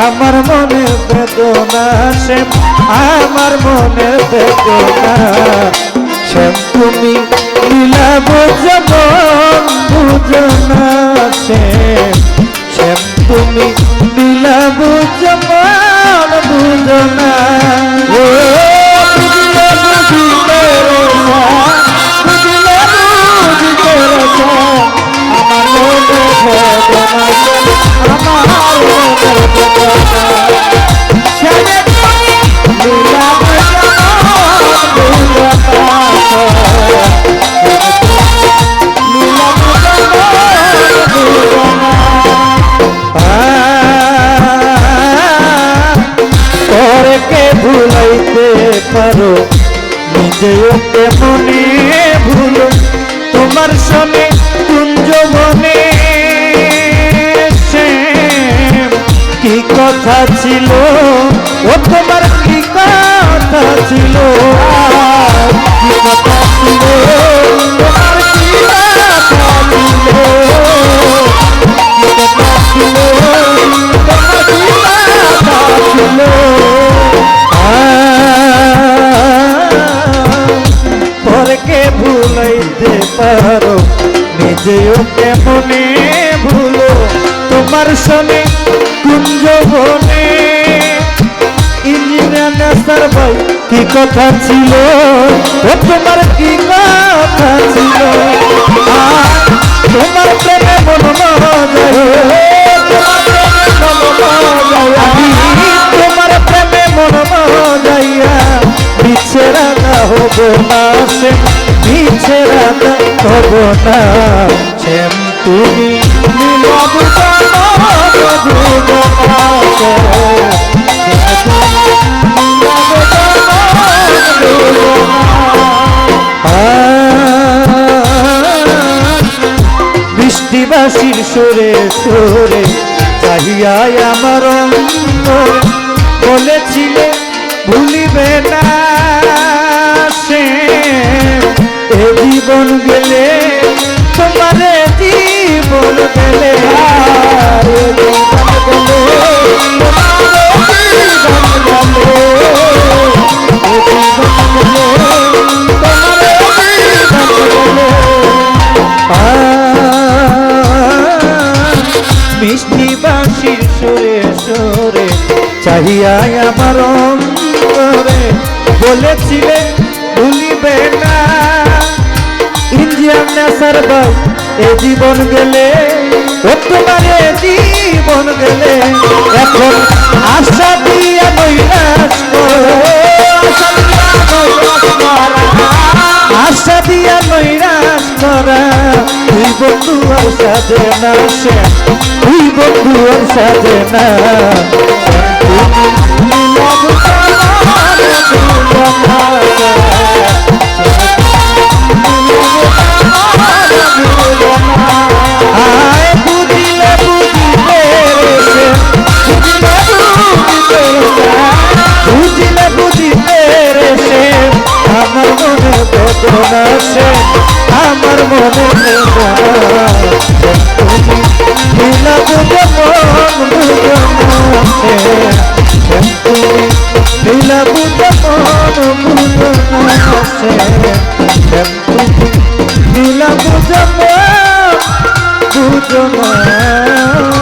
আমার মনে বেদনা সে আমার মনে বেদনা শ্যাম তুমি লীলা বোঝব বুঝনা সে। শ্যাম তুমি লীলা বোঝব বুঝনা পারো নিজেও কেমনে ভুলো তোমার সনে কথা ছিল? ও তোমার কি কথা ছিল? কি কথা ভুলাইতে পারো নিজেও কেমনে সনে কুঞ্জ বনে ইঞ্জিনিয়ার নেসার ভাই, কি কথা ছিল? তোমার কি কথা ছিল? তোমার প্রেমে মন তোমার প্রেমে মন যাইয়া রাখা হব না পিছে রাখা হব না। তুমি নীলব বৃষ্টিবাসীর সুরে সুরে চাহিয়াই আমার বলেছিলে, ভুলিবে না সে। এ জীবন গেলে তোমারে জীবন গেলে। মিষ্টি বাঁশির সুরে সুরে চাহিয়াই আমার অন্তরে বলেছিলে, ভুলিবে না। ইন্ডিয়ান নেশার বাই এ জীবন গেলে বন্ধু আর সাজে না সে তুই বন্ধু আর সাজে না বেদনা সে আমার মনে বেদনা তুমি নীলা বুঝে মন বুঝনা সে, তুমি নীলা বুঝে মন বুঝনা সে, তুমি নীলা বুঝে মন বুঝনা